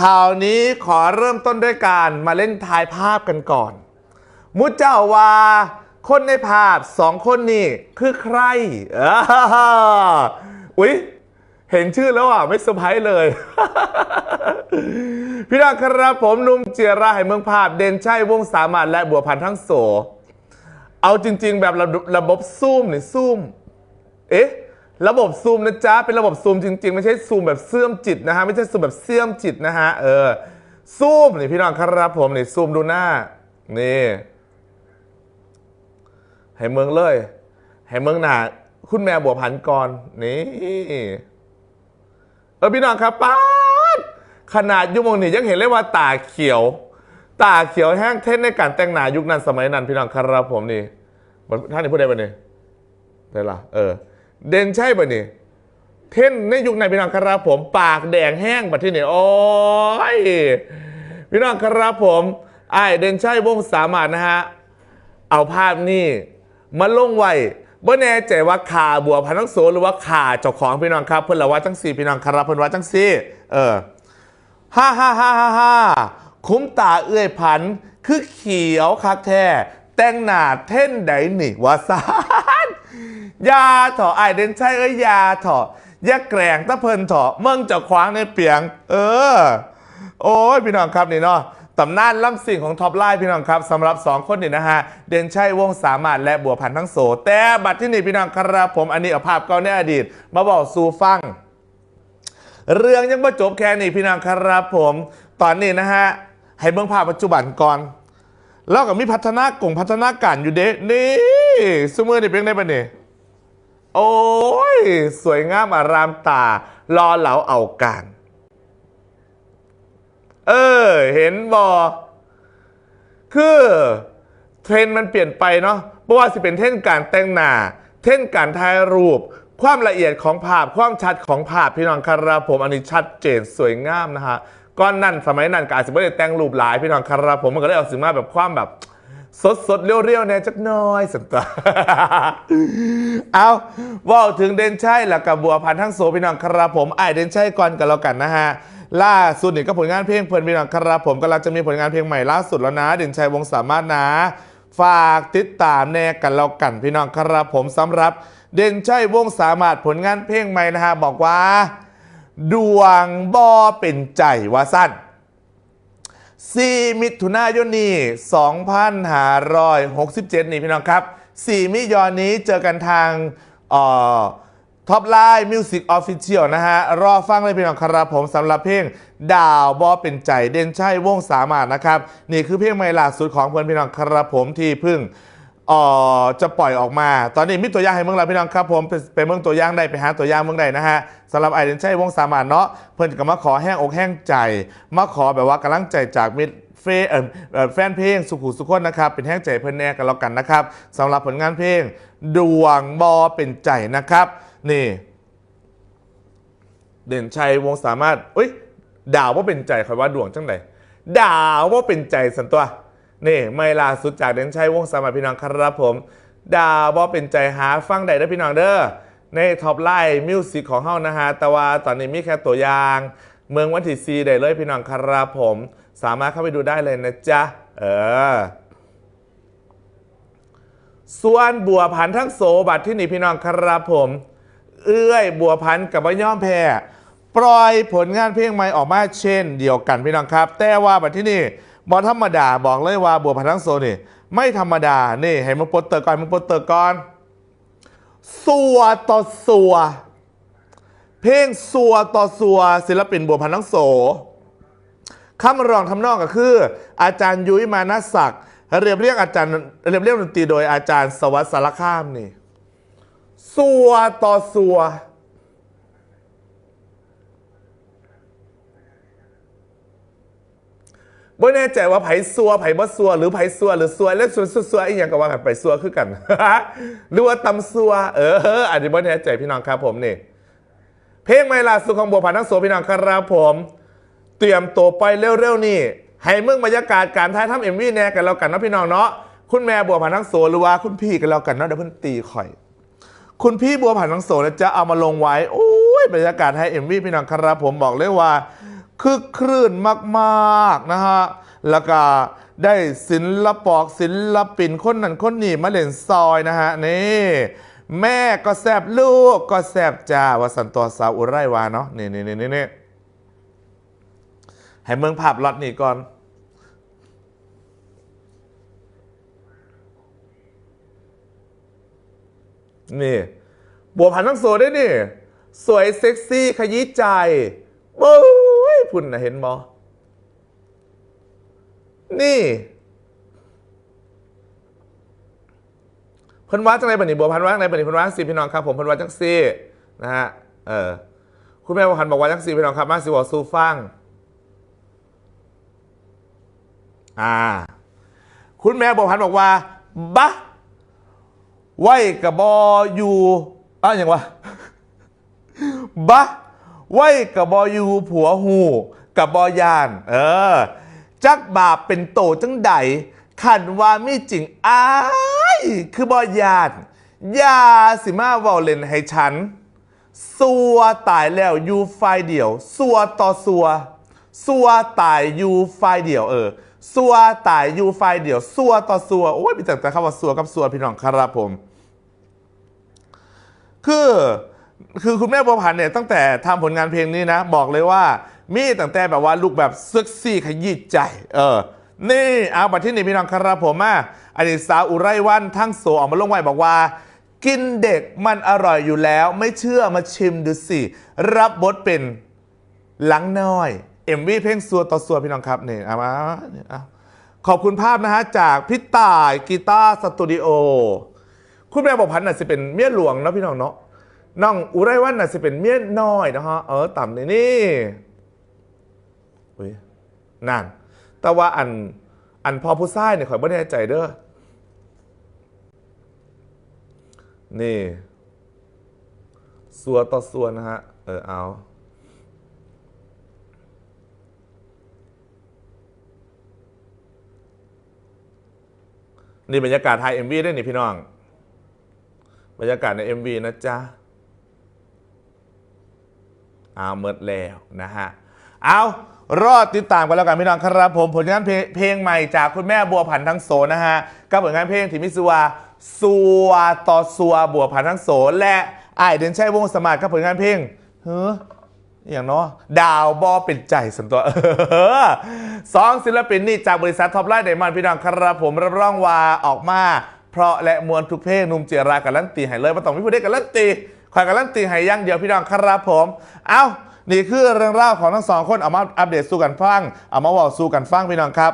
ข่าวนี้ขอเริ่มต้นด้วยการมาเล่นทายภาพกันก่อน มุจเจ้าวา คนในภาพสองคนนี่คือใครอุ๊ย เห็นชื่อแล้วอะ ไม่เซอร์ไพรส์เลย พี่น้องครับผมนุ่มเจียราให้เมืองภาพ เด่นชัยวงสามารถและบัวพันธ์ทั้งโส เอาจริง ๆ แบบระบบระบบซูมนี่ซูม เอ๊ะ ระบบซูมนะจ๊ะ เป็นระบบซูมจริง ๆ ไม่ใช่ซูมแบบเสื่อมจิตนะฮะ ไม่ใช่ซูมแบบเสื่อมจิตนะฮะ เออ ซูมนี่พี่น้องครับผมนี่ซูมดูหน้า นี่ ให้เมืองเลย ให้เมืองหนาคุณแม่บัวพันก่อนนี่ เออพี่น้องครับป้าดขนาดยุโมงนี่ยังเห็นเลยว่าตาเขียว ตาเขียวแห้งเท่นในการแต่งหน้ายุคนั้นสมัยนั้น พี่น้องครับผมนี่ท่านนี่พูดได้ปะเนี่ยได้ละเออ เด่นใช่ป่ะนี่เท่นในยุคไหนพี่น้องครับผม ปากแดงแห้งปะที่นี่โอ้ยพี่น้องครับผมไอ้เด่นใช่วงสามารถนะฮะเอาภาพนี่มาลงไว้บ่แน่ใจว่าขาบัวพันธุ์โสหรือว่าขาเจ้าของพี่น้องครับ เพื่อนละว่าจังสี่พี่น้องครับเพื่อนว่าจังสี่เออฮ่าฮ่าฮ่าฮ่าฮ่าคุ้มตาเอื้อยพัน คือเขียวคักแท้ แต่งหนาเท่นใดนี่วาซา ยาถอไอเดนใช่เอ้ยยาถอยาแกล้งตะเพิ่นถอเมืองจะคว้างในเปียง เออ โอ้ยพี่น้องครับนี่เนาะตำนานล่ำสิ่งของท็อปไลน์พี่น้องครับสำหรับ 2 คนนี่นะฮะ เด่นชัยวงสามารถและบัวพันธ์ทั้งโส แต่บัตรที่นี่พี่น้องครับผมอันนี้เอาภาพเก่าในอดีต มาบอกสู่ฟัง เรื่องยังไม่จบแค่นี้พี่น้องครับผม ตอนนี้นะฮะ ให้เบิ่งภาพปัจจุบันก่อน แล้วก็มีพัฒนากงพัฒนาการอยู่เด้นี่ สมือนี่เป็นได้ปะเนี่ยโอ้ย สวยงามอารามตา รอเหลาเอาการ เออ เห็นบอคือ เทรนมันเปลี่ยนไปเนาะเพราะว่าสิเป็นเทรนการแต่งหน้า เทรนการถ่ายรูป ความละเอียดของภาพ ความชัดของภาพ พี่น้องคารับผม อันนี้ชัดเจนสวยงามนะฮะก้อนนั่นสมัยนั้นก็อาจจะไม่ได้แต่งรูปหลายพี่น้องคารับผมมันก็ได้เอาสิมาแบบความแบบ สดสดเรียวๆเนี่จักน้อยสันตาเอาว่าถึงเดนชัยแล้วกับบัวพันธ์ทั้งโสพี่น้องครับผมไอเดนชัยก่อนกันแล้วกันนะฮะล่าสุดนี่ก็ผลงานเพลงเพลินพี่น้องครับผมกำลังจะมีผลงานเพลงใหม่ล่าสุดแล้วนะ เด่นชัยวงสามารถนะ ฝากติดตามแน่กันแล้วกันพี่น้องครับผมสำหรับ เด่นชัยวงสามารถผลงานเพลงใหม่นะฮะบอกว่า ดวงบอเป็นใจว่าสั้น 4 มิถุนายนนี้2567 นี่พี่น้องครับ 4 มิยอนนี้เจอกันทางท็อปไลน์มิวสิกออฟฟิเชียลนะฮะ รอฟังเลยพี่น้องครับผมสำหรับเพลง ดาวบอเป็นใจเด่นชัยวงสามารถนะครับ นี่คือเพลงใหม่ล่าสุดของเพื่อนพี่น้องครับผมที่เพึ่ง อ่อจะปล่อยออกมา ตอนนี้มีตัวอย่างให้เมืองเราพี่น้องครับผมไปไปเมืองตัวอย่างได้ไปหาตัวอย่างเมืองใดนะฮะสำหรับไอเดนชัยวงสามารถเนาะเพื่อนก็มาขอแห้งอกแห้งใจ มาขอแบบว่ากำลังใจจากมิตรเฟ่เออแฟนเพลงสุขุสุขคนนะครับ เป็นแห้งใจเพื่อนแน่กันแล้วกันนะครับสำหรับผลงานเพลงดวงบอเป็นใจนะครับ นี่ เด่นชัยวงสามารถอุ้ยดาวว่าเป็นใจคอยว่าดวงจังไหนดาวว่าเป็นใจสันตัว นี่ไม่ล่าสุดจากเด่นชัยวงสามารถพี่น้องครับผม ดาวว่เป็นใจหาฟังได้ได้อพี่น้องเด้อในท็อปไลน์มิวสิกของเฮานะฮะแต่ว่าตอนนี้มีแค่ตัวอย่าง เมืองวันที่ซีได้เลยพี่น้องครับผม สามารถเข้าไปดูได้เลยนะจ๊ะ เออ ส่วนบัวพันธ์ทั้งโสบัตรที่นี่พี่น้องครับผม เอื้อยบัวพันธ์กับว่าย่อมแพ้ปล่อยผลงานเพลงใหม่ออกมาเช่น เดียวกันพี่น้องครับ แต่ว่าบัตรที่นี่ บอธรรมดาบอกเลยว่าบัวพันธุ์ทั้งโสนี่ไม่ธรรมดานี่ให้มาโปสเตอร์ก่อนมาโปสเตอร์ก่อนสัวต่อสัว เพลงสัวต่อสัว ศิลปินบัวพันธุ์ทั้งโสคำร้องทำนองก็คือ อาจารย์ยุ้ยมานัสศักดิ์เรียบเรียกอาจารย์เรียบเรียกดนตรีโดยอาจารย์สวัสดิ์สารคามนี่สัวต่อสัวไม่แน่ใจว่าไผ่ซัวไผ่บ่ซัวหรือไผ่ซัวหรือซัวแล้วซัวซัวซัวอีกอย่างก็ว่ากันไปซัวคือกัน หรือว่าตำซัว เอออันนี้ไม่แน่ใจพี่น้องครับผมนี่ เพลงไม่ล่าสุดของบัวพันทั้งโสพี่น้องครับผม เตรียมตัวไปเร็วๆนี่ให้เมืองบรรยากาศการถ่ายทำเอ็มวีแน่กันแล้วกันเนาะพี่น้องเนาะคุณแม่บัวพันทั้งโสหรือว่าคุณพี่กันแล้วกันเนาะเดี๋ยวเพิ่นตีข่อย คุณพี่บัวผันทั้งโสนะจะเอามาลงไว้โอ้ยบรรยากาศให้เอ็มวีพี่น้องครับผมบอกเลยว่า คือคลื่นมากๆนะฮะแล้วก็ได้ศิลปอกศิลปินคนนั้นคนนี้มาเล่นซอยนะฮะนี่แม่ก็แซบลูกก็แซบจ้าวาสันตัวสาวอุไรวาเนาะนี่นี่นี่นี่นี่ให้เมืองภาพล็อตนี่ก่อน นี่บัวพันทั้งโสวยด้วยนี่ สวยเซ็กซี่ขยี้ใจโอ้ย พุ่นนะเห็นมอ นี่เพิ่นว่าจังไรบัดนี้บัวพันว่าจังไรบัดนี้เพิ่นว่าจังสี่พี่น้องครับผมเพิ่นว่าจังสี่นะฮะเออคุณแม่บัวพันบอกว่าจังสี่พี่น้องครับมาสิบอกสู้ฟังอ่า คุณแม่บัวพันบอกว่าบะไหวกับบออยู่อ้าวอย่างวะบะ ไหวกับบอยูผัวหูกับบอยาน เออ จักบาปเป็นโตจังใดขันว่ามีจริงอ้ายคือบอยานยาสิมาเวาเลนให้ฉัน สัวตายแล้วอยู่ไฟเดียว สัวต่อสัว สัวตายอยู่ไฟเดียว เออสัวตายอยู่ไฟเดียว สัวต่อสัวโอ้ยมีแต่แต่คำว่าสัวกับสัวพี่น้องครับผม คือ คือคุณแม่บัวผันเนี่ยตั้งแต่ทำผลงานเพลงนี้นะ บอกเลยว่า มีตั้งแต่แบบว่าลูกแบบเซ็กซี่ขยี้ใจ เออ นี่เอาบัตรที่นี่พี่น้องครับผมอะอดีตสาวอุไรวันทั้งโสออกมาลงไว้บอกว่า กินเด็กมันอร่อยอยู่แล้ว ไม่เชื่อมาชิมดูสิ รับบทเป็นหลังน้อยเอ็มวีเพลงสัวต่อสัวพี่น้องครับนี่เอามาเนี่ยเอาขอบคุณภาพนะฮะจากพี่ต่ายกีตาร์สตูดิโอคุณแม่บอกพันน่ะสิเป็นเมียหลวงนะพี่น้องเนาะ น้องอุไรวันน่ะสิเป็นเมียน้อยนะฮะเออต่ำในนี่อุ้ยนั่นแต่ว่าอันอันพอผู้ชายเนี่ยข่อยไม่แน่ใจเด้อนี่สัวต่อสัวนะฮะ เออเอานี่บรรยากาศไทย MV ด้วยนี่พี่น้อง บรรยากาศใน MV นะจ๊ะ เอาเมิดแล้วนะฮะเอารอดติดตามกันแล้วกันพี่น้องครับผมผลงานเพลงเพลงใหม่จากคุณแม่บัวผันทั้งโสนะฮะกับผลงานเพลงที่มิสวาสัวต่อสัวบัวผันทั้งโสและไอเดนชัยวงสมาร์ทกับผลงานเพลงเฮ้ออย่างเนาะดาวบอเป็นใจสันตัวสองศิลปินนี่จากบริษัทท็อปไลน์ไดมอนพี่น้องครับผมรับรองว่าออกมา เพราะและมวลทุกเพลงนุ่มเจรากับลันตีให้เลยมาต้องมีผู้ใดกับลันตี คอยกับลันตีให้ย่างเดียวพี่น้องครับผม เอ้านี่คือเรื่องราวของทั้งสองคนเอามาอัปเดตสู่กันฟัง เอามาบอกสู่กันฟังพี่น้องครับ